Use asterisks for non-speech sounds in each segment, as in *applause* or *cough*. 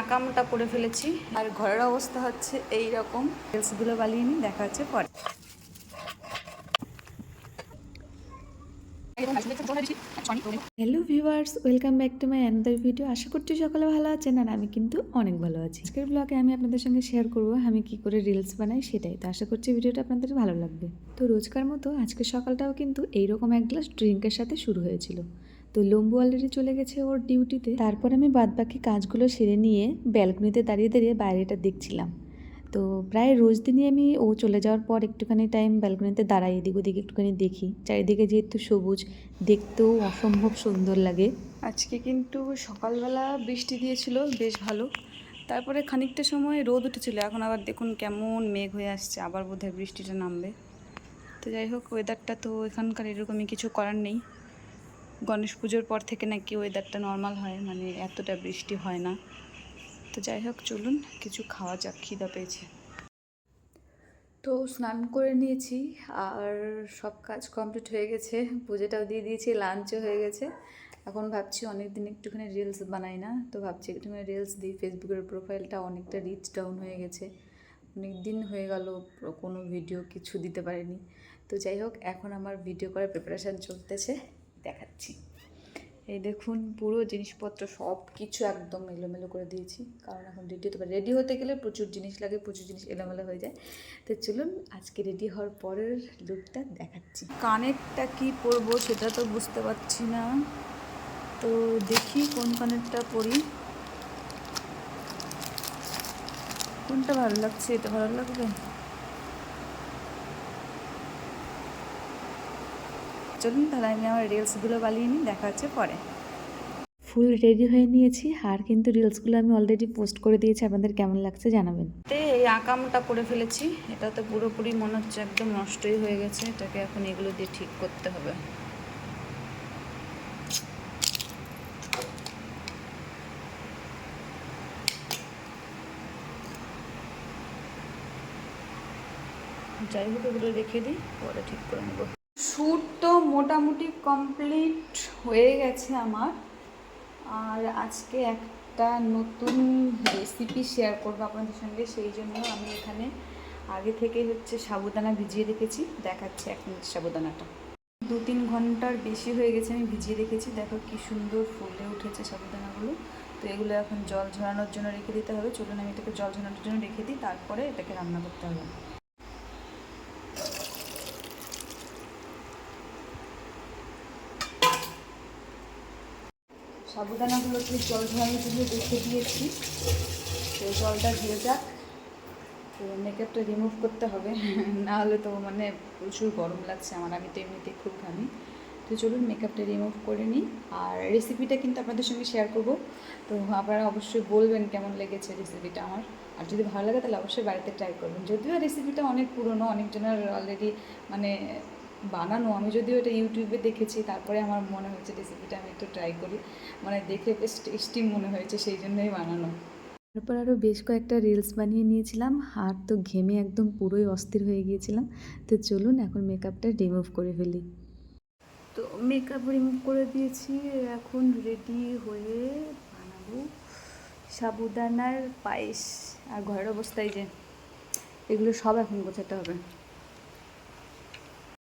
আঁকামোটা করে ফেলেছি। আর ঘরের অবস্থা হচ্ছে এই রকম রিলসগুলো বালিয়ে নিই, দেখা হচ্ছে পরে। Hello viewers welcome back to my another video আশা করছি সকালে ভালো আছেন আর আমি কিন্তু অনেক ভালো আছি। আজকের ব্লগে আমি আপনাদের সঙ্গে শেয়ার করব, আমি কি করে রিলস বানাই সেটাই। তো আশা করছি ভিডিওটা আপনাদের ভালো লাগবে। তো রোজকার মতো আজকে সকালটাও কিন্তু এইরকম এক গ্লাস ড্রিঙ্কের সাথে শুরু হয়েছিল। তো লম্বু অলরেডি চলে গেছে ওর ডিউটিতে তারপর আমি বাদবাকি কাজগুলো সেরে নিয়ে ব্যালকনিতে দাঁড়িয়ে দাঁড়িয়ে বাইরেটা দেখছিলাম। তো প্রায় রোজ দিনই আমি ও চলে যাওয়ার পর একটুখানি টাইম ব্যালকনিতে দাঁড়াই, এদিক ওদিকে একটুখানি দেখি। চারিদিকে যেহেতু সবুজ, দেখতেও অসম্ভব সুন্দর লাগে। আজকে কিন্তু সকালবেলা বৃষ্টি দিয়েছিল, বেশ ভালো। তারপরে খানিকটা সময় রোদ উঠেছিল, এখন আবার দেখুন কেমন মেঘ হয়ে আসছে, আবার বোধহয় বৃষ্টিটা নামবে। তো যাই হোক ওয়েদারটা তো এখানকার এরকমই, কিছু করার নেই। গণেশ পুজোর পর থেকে নাকি ওয়েদারটা নর্মাল হয় মানে এতটা বৃষ্টি হয় না। তো যাই হোক, চলুন কিছু খাওয়া যাক, খিদা পেয়েছে। তো স্নান করে নিয়েছি, আর সব কাজ কমপ্লিট হয়ে গেছে। পুজোটাও দিয়ে দিয়েছি লাঞ্চও হয়ে গেছে। এখন ভাবছি অনেক দিন একটুখানি রিলস বানাই না, তো ভাবছি একটুখানি রিলস দিই। ফেসবুকের প্রোফাইলটা অনেকটা রিচ ডাউন হয়ে গেছে। অনেক দিন হয়ে গেল, কোনো ভিডিও কিছু দিতে পারিনি। তো যাই হোক, এখন আমার ভিডিও করার প্রিপারেশান চলতেছে। দেখাচ্ছি। এই দেখুন, পুরো জিনিসপত্র সব কিছু একদম এলোমেলো করে দিয়েছি। কারণ এখন রেডি হতে পারে রেডি হতে গেলে প্রচুর জিনিস লাগে, প্রচুর জিনিস এলোমেলো হয়ে যায়। তো চলুন, আজকে রেডি হওয়ার পরের লুকটা দেখাচ্ছি। কানেরটা কি পরবো সেটা তো বুঝতে পারছি না। তো দেখি কোন কানেরটা পরি। কোনটা ভালো লাগছে? এটা ভালো লাগবে? চলুন তাহলে আমি আমার রিলসগুলো বালিয়ে নিই দেখা হচ্ছে পরে। ফুল রেডি হয়ে নিয়েছি আর কিন্তু রিলসগুলো আমি অলরেডি পোস্ট করে দিয়েছি আপনাদের কেমন লাগছে জানাবেন। তে এই আঁকামটা করে ফেলেছি এটা তো পুরোপুরি মনে হচ্ছে একদম নষ্টই হয়ে গেছে এটাকে এখন এগুলো দিয়ে ঠিক করতে হবে। যাই হোক এগুলো রেখে দিই পরে ঠিক করে নেব। শ্যুট তো মোটামুটি কমপ্লিট হয়ে গেছে আমার। আর আজকে একটা নতুন রেসিপি শেয়ার করব আপনাদের সঙ্গে, সেই জন্য আমি এখানে আগে থেকেই হচ্ছে সাবুদানা ভিজিয়ে রেখেছি। দেখাচ্ছি এক মিনিট সাবুদানাটা। দু তিন ঘণ্টার বেশি হয়ে গেছে আমি ভিজিয়ে রেখেছি। দেখো কি সুন্দর ফুলে উঠেছে সাবুদানাগুলো। তো এগুলো এখন জল ঝরানোর জন্য রেখে দিতে হবে। চলুন আমি এটাকে জল ঝরানোর জন্য রেখে দিই, তারপরে এটাকে রান্না করতে হবে। সাবুদানাগুলোকে জল ঝরানোর জন্য রেখে দিয়েছি। তো জলটা দিয়ে যাক। তো মেকআপটা রিমুভ করতে হবে। *laughs* না হলে তো মানে প্রচুর গরম লাগছে আমার। আমি তো এমনিতে খুব ঘামি। তো চলুন মেকআপটা রিমুভ করে নিই। আর রেসিপিটা কিন্তু আপনাদের সঙ্গে শেয়ার করব। তো আপনারা অবশ্যই বলবেন কেমন লেগেছে রেসিপিটা আমার। আর যদি ভালো লাগে তাহলে অবশ্যই বাড়িতে ট্রাই করবেন। যদিও রেসিপিটা অনেক পুরনো অনেকজনের অলরেডি মানে বানানো, আমি যদিও এটা ইউটিউবে দেখেছি, তারপরে আমার মনে হয়েছে রেসিপিটা আমি একটু ট্রাই করি। মানে দেখে বেশ টেস্টি মনে হয়েছে, সেই জন্যই বানানো। তারপর আরও বেশ কয়েকটা রিলস বানিয়ে নিয়েছিলাম। আর তো ঘেমে একদম পুরোই অস্থির হয়ে গিয়েছিলাম। তো চলুন এখন মেকআপটা রিমুভ করে ফেলি। তো মেকআপ রিমুভ করে দিয়েছি, এখন রেডি হয়ে বানাবো। সাবুদানার পায়েস আর ঘরের অবস্থায় যে, এগুলো সব এখন গোছাতে হবে।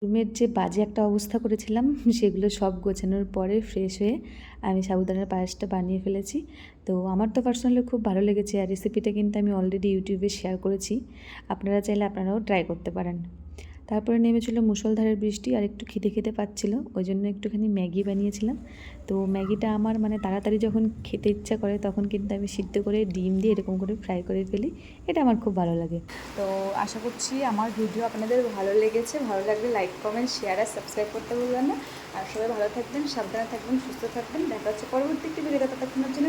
রুমের যে বাজে একটা অবস্থা করেছিলাম, *laughs* সেগুলো সব গোছানোর পরে ফ্রেশ হয়ে আমি সাবুদানার পায়েসটা বানিয়ে ফেলেছি। তো আমার তো পার্সোনালি খুব ভালো লেগেছে আর রেসিপিটা কিন্তু আমি অলরেডি ইউটিউবে শেয়ার করেছি। আপনারা চাইলে আপনারাও ট্রাই করতে পারেন। তারপরে নেমেছিল মুষলধারের বৃষ্টি আর একটু খিদে খেতে পাচ্ছিল, ওই জন্য একটুখানি ম্যাগি বানিয়েছিলাম। তো ম্যাগিটা আমার মানে তাড়াতাড়ি যখন খেতে ইচ্ছা করে তখন কিন্তু আমি সিদ্ধ করে ডিম দিয়ে এরকম করে ফ্রাই করে ফেলি, এটা আমার খুব ভালো লাগে। তো আশা করছি আমার ভিডিও আপনাদের ভালো লেগেছে, ভালো লাগলে লাইক কমেন্ট শেয়ার আর সাবস্ক্রাইব করতে ভুলবেন না। আর সবাই ভালো থাকবেন, সাবধানে থাকবেন, সুস্থ থাকবেন। দেখা হচ্ছে পরবর্তী একটি ভিডিও ততক্ষণের জন্য